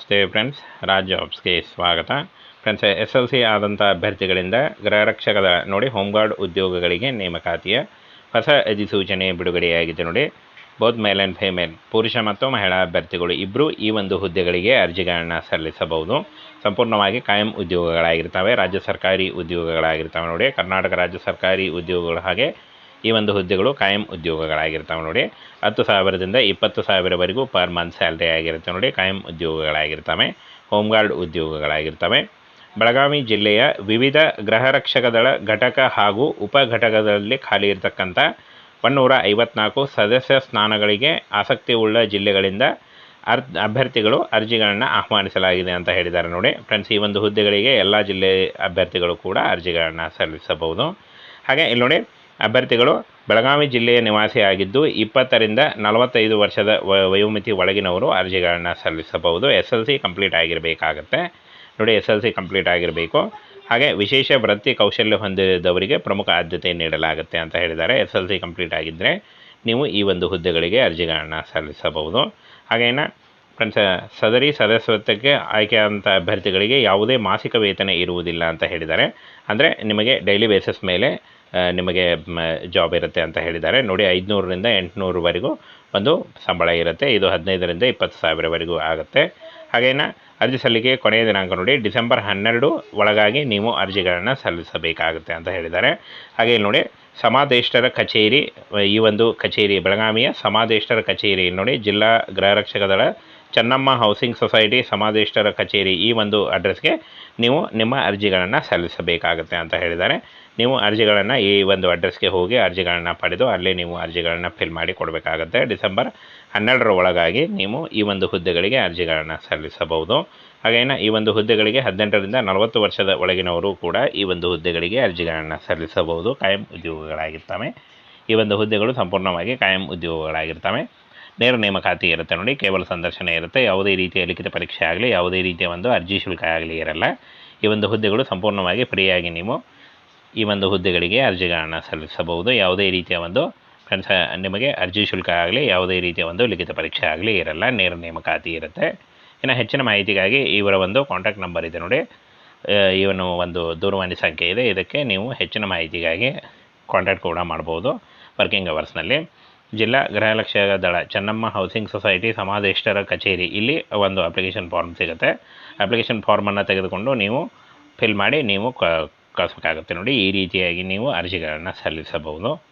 ನಮಸ್ತೆ ಫ್ರೆಂಡ್ಸ್ ರಾಜ್ ಜಾಬ್ಸ್ಗೆ ಸ್ವಾಗತ friends S L C ಆದಂಥ ಅಭ್ಯರ್ಥಿಗಳಿಂದ ಗೃಹರಕ್ಷಕದ ನೋಡಿ ಹೋಮ್ ಗಾರ್ಡ್ ಉದ್ಯೋಗಗಳಿಗೆ ನೇಮಕಾತಿಯ ಹೊಸ ಅಧಿಸೂಚನೆ ಬಿಡುಗಡೆಯಾಗಿದೆ ನೋಡಿ. ಬೋತ್ ಮೇಲ್ ಆ್ಯಂಡ್ ಫಿಮೇಲ್ ಪುರುಷ ಮತ್ತು ಮಹಿಳಾ ಅಭ್ಯರ್ಥಿಗಳು ಇಬ್ಬರು ಈ ಒಂದು ಹುದ್ದೆಗಳಿಗೆ ಅರ್ಜಿಗಳನ್ನು ಸಲ್ಲಿಸಬಹುದು. ಸಂಪೂರ್ಣವಾಗಿ ಕಾಯಂ ಉದ್ಯೋಗಗಳಾಗಿರ್ತವೆ. ರಾಜ್ಯ ಸರ್ಕಾರಿ ಉದ್ಯೋಗಗಳಾಗಿರ್ತವೆ ನೋಡಿ. ಕರ್ನಾಟಕ ರಾಜ್ಯ ಸರ್ಕಾರಿ ಉದ್ಯೋಗಗಳು ಹಾಗೆ ಈ ಒಂದು ಹುದ್ದೆಗಳು ಕಾಯಂ ಉದ್ಯೋಗಗಳಾಗಿರ್ತವೆ ನೋಡಿ. ಹತ್ತು ಸಾವಿರದಿಂದ ಇಪ್ಪತ್ತು ಸಾವಿರವರೆಗೂ ಪರ್ ಮಂತ್ ಸ್ಯಾಲ್ರಿ ಆಗಿರುತ್ತೆ ನೋಡಿ. ಕಾಯಂ ಉದ್ಯೋಗಗಳಾಗಿರ್ತವೆ. ಹೋಮ್ಗಾರ್ಡ್ ಉದ್ಯೋಗಗಳಾಗಿರ್ತವೆ. ಬೆಳಗಾವಿ ಜಿಲ್ಲೆಯ ವಿವಿಧ ಗೃಹರಕ್ಷಕ ದಳ ಘಟಕ ಹಾಗೂ ಉಪ ಘಟಕದಲ್ಲಿ ಖಾಲಿ ಇರತಕ್ಕಂಥ ಒನ್ನೂರ ಐವತ್ನಾಲ್ಕು ಸದಸ್ಯ ಸ್ಥಾನಗಳಿಗೆ ಆಸಕ್ತಿ ಉಳ್ಳ ಜಿಲ್ಲೆಗಳಿಂದ ಅರ್, ಅಭ್ಯರ್ಥಿಗಳು ಅರ್ಜಿಗಳನ್ನು ಆಹ್ವಾನಿಸಲಾಗಿದೆ ಅಂತ ಹೇಳಿದ್ದಾರೆ ನೋಡಿ. ಫ್ರೆಂಡ್ಸ್ ಈ ಒಂದು ಹುದ್ದೆಗಳಿಗೆ ಎಲ್ಲ ಜಿಲ್ಲೆ ಅಭ್ಯರ್ಥಿಗಳು ಕೂಡ ಅರ್ಜಿಗಳನ್ನು ಸಲ್ಲಿಸಬಹುದು. ಹಾಗೆ ಇಲ್ಲಿ ನೋಡಿ ಅಭ್ಯರ್ಥಿಗಳು ಬೆಳಗಾವಿ ಜಿಲ್ಲೆಯ ನಿವಾಸಿಯಾಗಿದ್ದು, ಇಪ್ಪತ್ತರಿಂದ ನಲವತ್ತೈದು ವರ್ಷದ ವಯೋಮಿತಿ ಒಳಗಿನವರು ಅರ್ಜಿಗಳನ್ನು ಸಲ್ಲಿಸಬಹುದು. ಎಸ್ ಎಲ್ ಸಿ ಕಂಪ್ಲೀಟ್ ಆಗಿರಬೇಕಾಗತ್ತೆ. ನೋಡಿ ಎಸ್ ಎಲ್ ಸಿ ಕಂಪ್ಲೀಟ್ ಆಗಿರಬೇಕು. ಹಾಗೆ ವಿಶೇಷ ವೃತ್ತಿ ಕೌಶಲ್ಯ ಹೊಂದಿದವರಿಗೆ ಪ್ರಮುಖ ಆದ್ಯತೆ ನೀಡಲಾಗುತ್ತೆ ಅಂತ ಹೇಳಿದ್ದಾರೆ. ಎಸ್ ಎಲ್ ಸಿ ಕಂಪ್ಲೀಟ್ ಆಗಿದ್ದರೆ ನೀವು ಈ ಒಂದು ಹುದ್ದೆಗಳಿಗೆ ಅರ್ಜಿಗಳನ್ನು ಸಲ್ಲಿಸಬಹುದು. ಹಾಗೇನ ಫ್ರೆಂಡ್ಸ್, ಸದರಿ ಸದಸ್ಯತ್ವಕ್ಕೆ ಆಯ್ಕೆಯಾದಂಥ ಅಭ್ಯರ್ಥಿಗಳಿಗೆ ಯಾವುದೇ ಮಾಸಿಕ ವೇತನ ಇರುವುದಿಲ್ಲ ಅಂತ ಹೇಳಿದ್ದಾರೆ. ಅಂದರೆ ನಿಮಗೆ ಡೈಲಿ ಬೇಸಿಸ್ ಮೇಲೆ ನಿಮಗೆ ಜಾಬ್ ಇರುತ್ತೆ ಅಂತ ಹೇಳಿದ್ದಾರೆ. ನೋಡಿ, ಐದುನೂರರಿಂದ ಎಂಟುನೂರವರೆಗೂ ಒಂದು ಸಂಬಳ ಇರುತ್ತೆ. ಇದು ಹದಿನೈದರಿಂದ ಇಪ್ಪತ್ತು ಸಾವಿರವರೆಗೂ ಆಗುತ್ತೆ. ಹಾಗೇನ ಅರ್ಜಿ ಸಲ್ಲಿಕೆ ಕೊನೆಯ ದಿನಾಂಕ ನೋಡಿ, ಡಿಸೆಂಬರ್ ಹನ್ನೆರಡು ಒಳಗಾಗಿ ನೀವು ಅರ್ಜಿಗಳನ್ನು ಸಲ್ಲಿಸಬೇಕಾಗುತ್ತೆ ಅಂತ ಹೇಳಿದ್ದಾರೆ. ಹಾಗೆ ನೋಡಿ, ಸಮಾದೇಷ್ಟರ ಕಚೇರಿ, ಈ ಒಂದು ಕಚೇರಿ, ಬೆಳಗಾವಿಯ ಸಮಾದೇಷ್ಟರ ಕಚೇರಿ ನೋಡಿ, ಜಿಲ್ಲಾ ಗೃಹರಕ್ಷಕ ದಳ ಚೆನ್ನಮ್ಮ ಹೌಸಿಂಗ್ ಸೊಸೈಟಿ ಸಮಾದೇಷ್ಟರ ಕಚೇರಿ ಈ ಒಂದು ಅಡ್ರೆಸ್ಗೆ ನೀವು ನಿಮ್ಮ ಅರ್ಜಿಗಳನ್ನು ಸಲ್ಲಿಸಬೇಕಾಗುತ್ತೆ ಅಂತ ಹೇಳಿದ್ದಾರೆ. ನೀವು ಅರ್ಜಿಗಳನ್ನು ಈ ಒಂದು ಅಡ್ರೆಸ್ಗೆ ಹೋಗಿ ಅರ್ಜಿಗಳನ್ನು ಪಡೆದು ಅಲ್ಲಿ ನೀವು ಅರ್ಜಿಗಳನ್ನು ಫಿಲ್ ಮಾಡಿ ಕೊಡಬೇಕಾಗುತ್ತೆ. ಡಿಸೆಂಬರ್ ಹನ್ನೆರಡರ ಒಳಗಾಗಿ ನೀವು ಈ ಒಂದು ಹುದ್ದೆಗಳಿಗೆ ಅರ್ಜಿಗಳನ್ನು ಸಲ್ಲಿಸಬಹುದು. ಹಾಗೇನ ಈ ಒಂದು ಹುದ್ದೆಗಳಿಗೆ ಹದಿನೆಂಟರಿಂದ ನಲವತ್ತು ವರ್ಷದ ಒಳಗಿನವರು ಕೂಡ ಈ ಒಂದು ಹುದ್ದೆಗಳಿಗೆ ಅರ್ಜಿಗಳನ್ನು ಸಲ್ಲಿಸಬಹುದು. ಕಾಯಂ ಉದ್ಯೋಗಗಳಾಗಿರ್ತವೆ. ಈ ಒಂದು ಹುದ್ದೆಗಳು ಸಂಪೂರ್ಣವಾಗಿ ಕಾಯಂ ಉದ್ಯೋಗಗಳಾಗಿರ್ತವೆ. ನೇರ ನೇಮಕಾತಿ ಇರುತ್ತೆ ನೋಡಿ, ಕೇವಲ ಸಂದರ್ಶನ ಇರುತ್ತೆ. ಯಾವುದೇ ರೀತಿಯ ಲಿಖಿತ ಪರೀಕ್ಷೆ ಆಗಲಿ, ಯಾವುದೇ ರೀತಿಯ ಒಂದು ಅರ್ಜಿ ಶುಲ್ಕ ಆಗಲಿ ಇರಲ್ಲ. ಈ ಒಂದು ಹುದ್ದೆಗಳು ಸಂಪೂರ್ಣವಾಗಿ ಫ್ರೀಯಾಗಿ ನೀವು ಈ ಒಂದು ಹುದ್ದೆಗಳಿಗೆ ಅರ್ಜಿಗಳನ್ನು ಸಲ್ಲಿಸಬಹುದು. ಯಾವುದೇ ರೀತಿಯ ಒಂದು ಫ್ರೆಂಡ್ಸ್, ನಿಮಗೆ ಅರ್ಜಿ ಶುಲ್ಕ ಆಗಲಿ, ಯಾವುದೇ ರೀತಿಯ ಒಂದು ಲಿಖಿತ ಪರೀಕ್ಷೆ ಆಗಲಿ ಇರಲ್ಲ. ನೇರ ನೇಮಕಾತಿ ಇರುತ್ತೆ. ಇನ್ನು ಹೆಚ್ಚಿನ ಮಾಹಿತಿಗಾಗಿ ಇವರ ಒಂದು ಕಾಂಟ್ಯಾಕ್ಟ್ ನಂಬರ್ ಇದೆ ನೋಡಿ. ಇವನು ಒಂದು ದೂರವಾಣಿ ಸಂಖ್ಯೆ ಇದೆ. ಇದಕ್ಕೆ ನೀವು ಹೆಚ್ಚಿನ ಮಾಹಿತಿಗಾಗಿ ಕಾಂಟ್ಯಾಕ್ಟ್ ಕೂಡ ಮಾಡ್ಬೋದು ವರ್ಕಿಂಗ್ ಅವರ್ಸ್ನಲ್ಲಿ. ಜಿಲ್ಲಾ ಗೃಹಲಕ್ಷ್ಯ ದಳ, ಚೆನ್ನಮ್ಮ ಹೌಸಿಂಗ್ ಸೊಸೈಟಿ ಸಮಾದೇಷ್ಟರ ಕಚೇರಿ. ಇಲ್ಲಿ ಒಂದು ಅಪ್ಲಿಕೇಶನ್ ಫಾರ್ಮ್ ಸಿಗುತ್ತೆ. ಅಪ್ಲಿಕೇಶನ್ ಫಾರ್ಮನ್ನು ತೆಗೆದುಕೊಂಡು ನೀವು ಫಿಲ್ ಮಾಡಿ ನೀವು ಕಳಿಸ್ಬೇಕಾಗುತ್ತೆ ನೋಡಿ. ಈ ರೀತಿಯಾಗಿ ನೀವು ಅರ್ಜಿಗಳನ್ನು ಸಲ್ಲಿಸಬಹುದು.